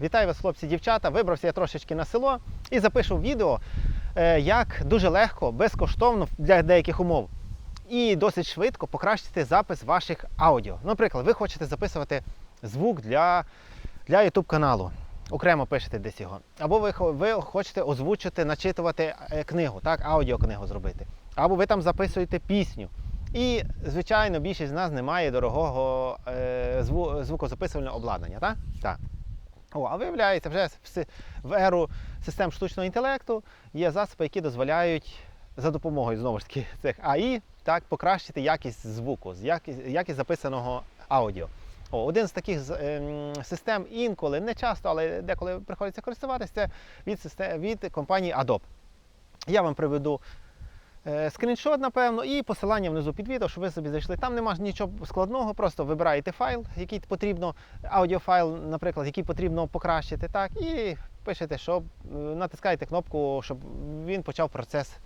Вітаю вас, хлопці, дівчата. Вибрався я трошечки на село і запишу відео, е, як дуже легко, безкоштовно для деяких умов і досить швидко покращити запис ваших аудіо. Наприклад, ви хочете записувати звук для, для YouTube каналу. Окремо пишете десь його. Або ви, ви хочете озвучити, начитувати е, книгу, так, аудіокнигу зробити. Або ви там записуєте пісню. І, звичайно, більшість з нас не має дорогого е, зву- звукозаписувального обладнання, так? Так. О, а виявляється, вже в еру систем штучного інтелекту є засоби, які дозволяють за допомогою знову ж таки цих АІ так, покращити якість звуку, якість, записаного аудіо. О, один з таких ем, систем інколи, не часто, але деколи приходиться користуватися, це від, від компанії Adobe. Я вам приведу скріншот, напевно, і посилання внизу під відео, щоб ви собі зайшли. Там нема нічого складного, просто вибираєте файл, який потрібно, аудіофайл, наприклад, який потрібно покращити, так, і пишете, щоб е, натискаєте кнопку, щоб він почав процес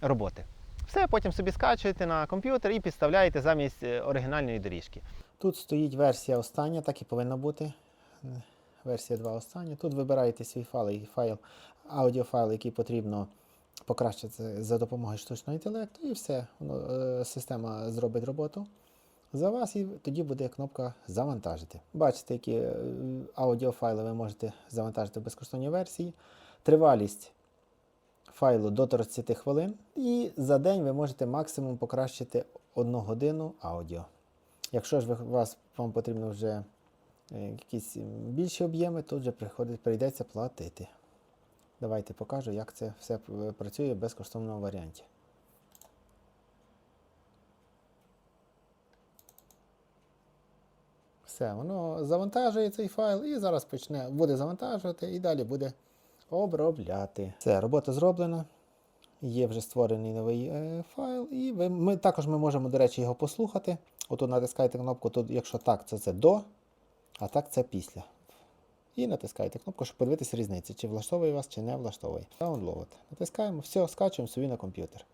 роботи. Все, потім собі скачуєте на комп'ютер і підставляєте замість е, оригінальної доріжки. Тут стоїть версія остання, так і повинна бути. Е, Версія 2 остання. Тут вибираєте свій файл, і файл, аудіофайл, який потрібно покращити за допомогою штучного інтелекту, і все. Воно, е, система зробить роботу за вас, і тоді буде кнопка завантажити. Бачите, які е, аудіофайли ви можете завантажити в безкоштовній версії. Тривалість файлу до 30 хвилин, і за день ви можете максимум покращити 1 годину аудіо. Якщо ж ви, вас, вам потрібно вже е, якісь більші об'єми, тут вже прийдеться платити. Давайте покажу, як це все працює в безкоштовному варіанті. Все, воно завантажує цей файл і зараз почне, буде завантажувати і далі буде обробляти. Все, робота зроблена. Є вже створений новий е, файл, і ви, ми, також ми можемо, до речі, його послухати. Отут натискаєте кнопку, тут, якщо так, це, це до, а так це після. І натискаєте кнопку, щоб подивитися різницю, чи влаштовує вас, чи не влаштовує. Download. Натискаємо, все, скачуємо собі на комп'ютер.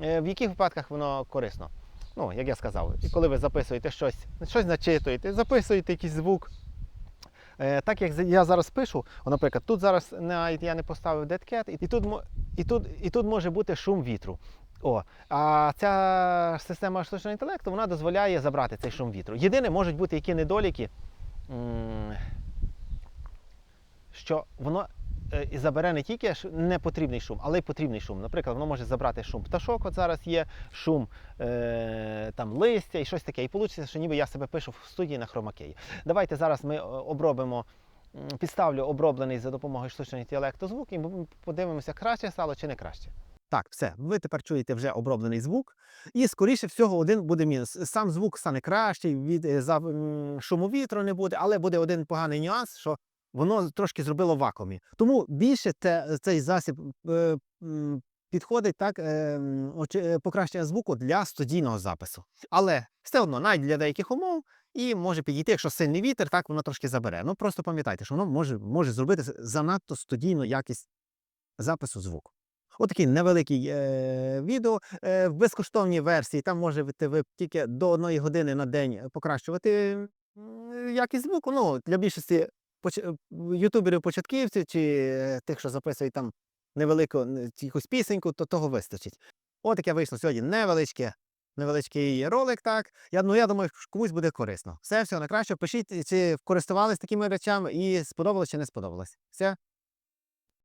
Е, В яких випадках воно корисно? Ну, як я сказав, коли ви записуєте щось, щось начитуєте, записуєте якийсь звук. Е, Так як я зараз пишу, наприклад, тут зараз я не поставив дедкет, і тут, і тут, і тут може бути шум вітру. О, а ця система штучного інтелекту вона дозволяє забрати цей шум вітру. Єдине, можуть бути які недоліки, що воно е, і забере не тільки непотрібний шум, але й потрібний шум. Наприклад, воно може забрати шум пташок, от зараз є шум е, там листя і щось таке. І вийде, що ніби я себе пишу в студії на хромакеї. Давайте зараз ми е, обробимо, підставлю оброблений за допомогою штучного інтелекту звук і ми подивимося, краще стало чи не краще. Так, все, ви тепер чуєте вже оброблений звук, і скоріше всього один буде мінус. Сам звук стане кращий, від е, за шуму вітру не буде, але буде один поганий нюанс, що воно трошки зробило вакуумі. Тому більше те, цей засіб е, підходить так, е, е, покращення звуку для студійного запису. Але все одно, навіть для деяких умов, і може підійти, якщо сильний вітер, так воно трошки забере. Ну просто пам'ятайте, що воно може, може зробити занадто студійну якість запису звуку. Отакий невеликий е, відео е, в безкоштовній версії. Там можете ви тільки до одної години на день покращувати якість звуку. Ну, для більшості поч- ютуберів початківців чи е, тих, що записують там невелику якусь пісеньку, то того вистачить. От яке вийшло сьогодні невеличке. Невеличкий ролик, так. Я, ну, я думаю, комусь буде корисно. Все, все найкраще. Пишіть, чи користувались такими речами і сподобалось чи не сподобалось. Все,